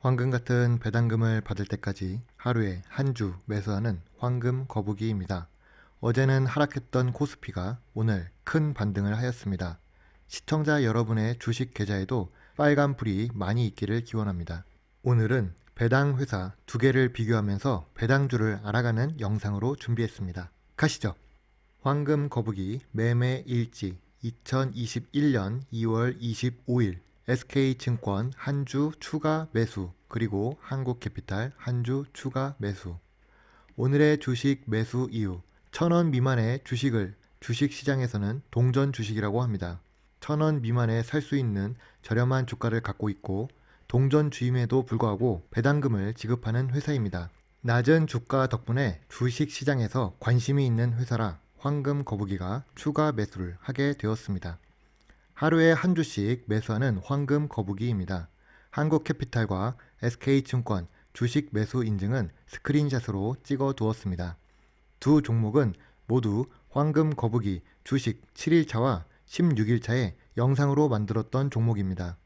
황금 같은 배당금을 받을 때까지 하루에 한 주 매수하는 황금 거북이입니다. 어제는 하락했던 코스피가 오늘 큰 반등을 하였습니다. 시청자 여러분의 주식 계좌에도 빨간 불이 많이 있기를 기원합니다. 오늘은 배당 회사 두 개를 비교하면서 배당주를 알아가는 영상으로 준비했습니다. 가시죠. 황금 거북이 매매 일지 2021년 2월 25일 SK증권 한 주 추가 매수 그리고 한국캐피탈 한 주 추가 매수 오늘의 주식 매수 이유 1000원 미만의 주식을 주식시장에서는 동전 주식이라고 합니다. 1000원 미만에 살 수 있는 저렴한 주가를 갖고 있고 동전 주임에도 불구하고 배당금을 지급하는 회사입니다. 낮은 주가 덕분에 주식 시장에서 관심이 있는 회사라 황금 거북이가 추가 매수를 하게 되었습니다. 하루에 한 주씩 매수하는 황금 거북이입니다. 한국캐피탈과 SK증권 주식 매수 인증은 스크린샷으로 찍어 두었습니다. 두 종목은 모두 황금 거북이 주식 7일차와 16일차에 영상으로 만들었던 종목입니다.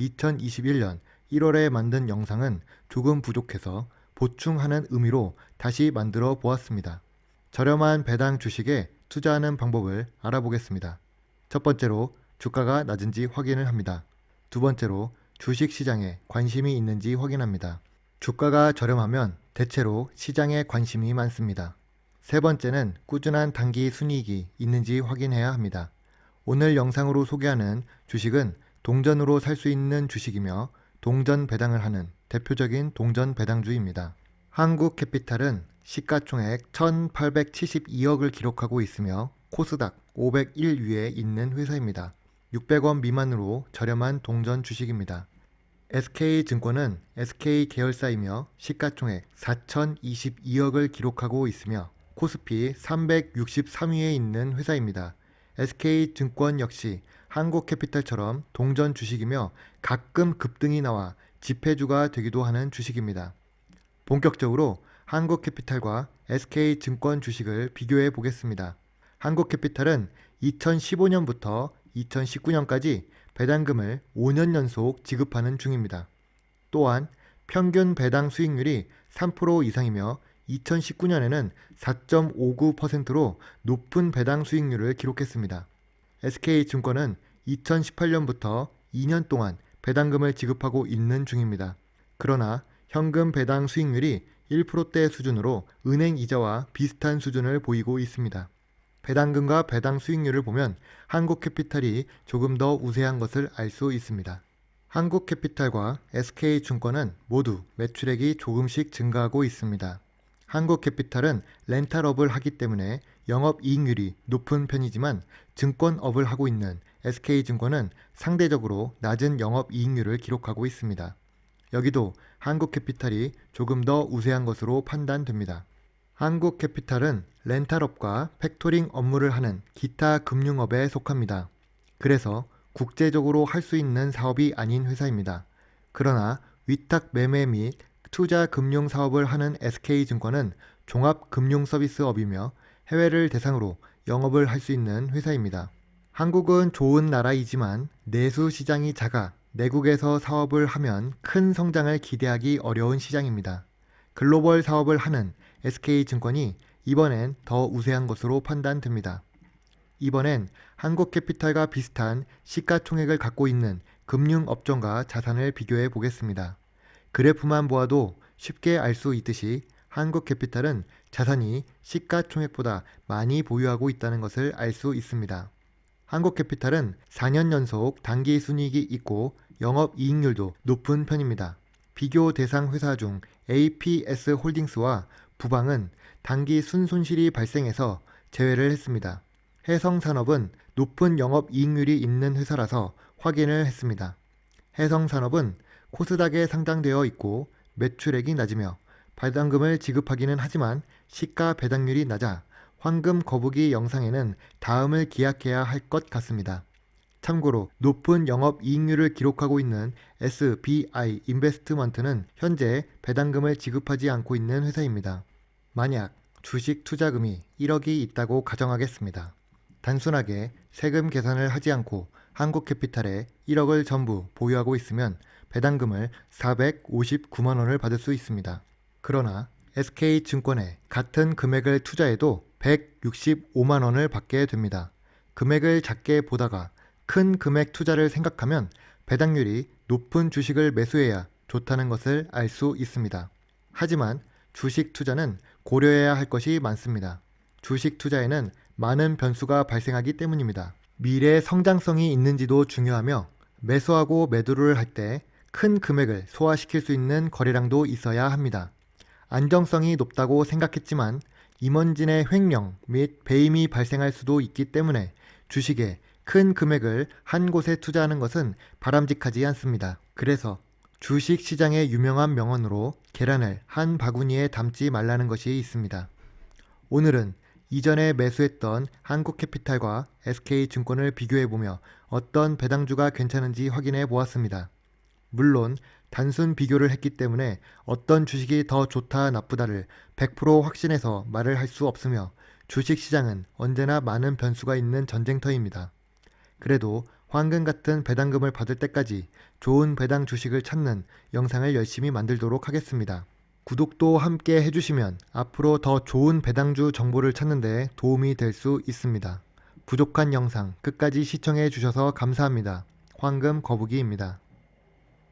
2021년 1월에 만든 영상은 조금 부족해서 보충하는 의미로 다시 만들어 보았습니다. 저렴한 배당 주식에 투자하는 방법을 알아보겠습니다. 첫 번째로 주가가 낮은지 확인을 합니다. 두 번째로 주식 시장에 관심이 있는지 확인합니다. 주가가 저렴하면 대체로 시장에 관심이 많습니다. 세 번째는 꾸준한 단기 순이익이 있는지 확인해야 합니다. 오늘 영상으로 소개하는 주식은 동전으로 살 수 있는 주식이며 동전 배당을 하는 대표적인 동전 배당주입니다. 한국캐피탈은 시가총액 1872억을 기록하고 있으며 코스닥 501 위에 있는 회사입니다. 600원 미만으로 저렴한 동전 주식입니다. SK증권은 SK 계열사이며 시가총액 4022억을 기록하고 있으며 코스피 363위에 있는 회사입니다. SK증권 역시 한국캐피탈처럼 동전 주식이며 가끔 급등이 나와 지폐주가 되기도 하는 주식입니다. 본격적으로 한국캐피탈과 SK증권 주식을 비교해 보겠습니다. 한국캐피탈은 2015년부터 2019년까지 배당금을 5년 연속 지급하는 중입니다. 또한 평균 배당 수익률이 3% 이상이며 2019년에는 4.59%로 높은 배당 수익률을 기록했습니다. SK증권은 2018년부터 2년 동안 배당금을 지급하고 있는 중입니다. 그러나 현금 배당 수익률이 1%대 수준으로 은행 이자와 비슷한 수준을 보이고 있습니다. 배당금과 배당 수익률을 보면 한국캐피탈이 조금 더 우세한 것을 알 수 있습니다. 한국캐피탈과 SK증권은 모두 매출액이 조금씩 증가하고 있습니다. 한국캐피탈은 렌탈업을 하기 때문에 영업이익률이 높은 편이지만 증권업을 하고 있는 SK증권은 상대적으로 낮은 영업이익률을 기록하고 있습니다. 여기도 한국캐피탈이 조금 더 우세한 것으로 판단됩니다. 한국캐피탈은 렌탈업과 팩토링 업무를 하는 기타 금융업에 속합니다. 그래서 국제적으로 할 수 있는 사업이 아닌 회사입니다. 그러나 위탁 매매 및 투자 금융 사업을 하는 SK증권은 종합 금융 서비스업이며 해외를 대상으로 영업을 할 수 있는 회사입니다. 한국은 좋은 나라이지만 내수 시장이 작아 내국에서 사업을 하면 큰 성장을 기대하기 어려운 시장입니다. 글로벌 사업을 하는 SK증권이 이번엔 더 우세한 것으로 판단됩니다. 이번엔 한국캐피탈과 비슷한 시가총액을 갖고 있는 금융업종과 자산을 비교해 보겠습니다. 그래프만 보아도 쉽게 알 수 있듯이 한국캐피탈은 자산이 시가총액보다 많이 보유하고 있다는 것을 알 수 있습니다. 한국캐피탈은 4년 연속 단기 순이익이 있고 영업이익률도 높은 편입니다. 비교 대상 회사 중 APS 홀딩스와 부방은 단기 순손실이 발생해서 제외를 했습니다. 해성산업은 높은 영업 이익률이 있는 회사라서 확인을 했습니다. 해성산업은 코스닥에 상장되어 있고 매출액이 낮으며 배당금을 지급하기는 하지만 시가 배당률이 낮아 황금 거북이 영상에는 다음을 기약해야 할 것 같습니다. 참고로 높은 영업 이익률을 기록하고 있는 SBI 인베스트먼트는 현재 배당금을 지급하지 않고 있는 회사입니다. 만약 주식 투자금이 1억이 있다고 가정하겠습니다. 단순하게 세금 계산을 하지 않고 한국캐피탈에 1억을 전부 보유하고 있으면 배당금을 459만 원을 받을 수 있습니다. 그러나 SK증권에 같은 금액을 투자해도 165만 원을 받게 됩니다. 금액을 작게 보다가 큰 금액 투자를 생각하면 배당률이 높은 주식을 매수해야 좋다는 것을 알 수 있습니다. 하지만 주식 투자는 고려해야 할 것이 많습니다. 주식 투자에는 많은 변수가 발생하기 때문입니다. 미래 성장성이 있는지도 중요하며 매수하고 매도를 할 때 큰 금액을 소화시킬 수 있는 거래량도 있어야 합니다. 안정성이 높다고 생각했지만 임원진의 횡령 및 배임이 발생할 수도 있기 때문에 주식에 큰 금액을 한 곳에 투자하는 것은 바람직하지 않습니다. 그래서 주식 시장의 유명한 명언으로 계란을 한 바구니에 담지 말라는 것이 있습니다. 오늘은 이전에 매수했던 한국캐피탈과 SK증권을 비교해보며 어떤 배당주가 괜찮은지 확인해 보았습니다. 물론 단순 비교를 했기 때문에 어떤 주식이 더 좋다 나쁘다를 100% 확신해서 말을 할 수 없으며 주식 시장은 언제나 많은 변수가 있는 전쟁터입니다. 그래도 황금 같은 배당금을 받을 때까지 좋은 배당 주식을 찾는 영상을 열심히 만들도록 하겠습니다. 구독도 함께 해주시면 앞으로 더 좋은 배당주 정보를 찾는 데 도움이 될 수 있습니다. 부족한 영상 끝까지 시청해 주셔서 감사합니다. 황금 거북이입니다.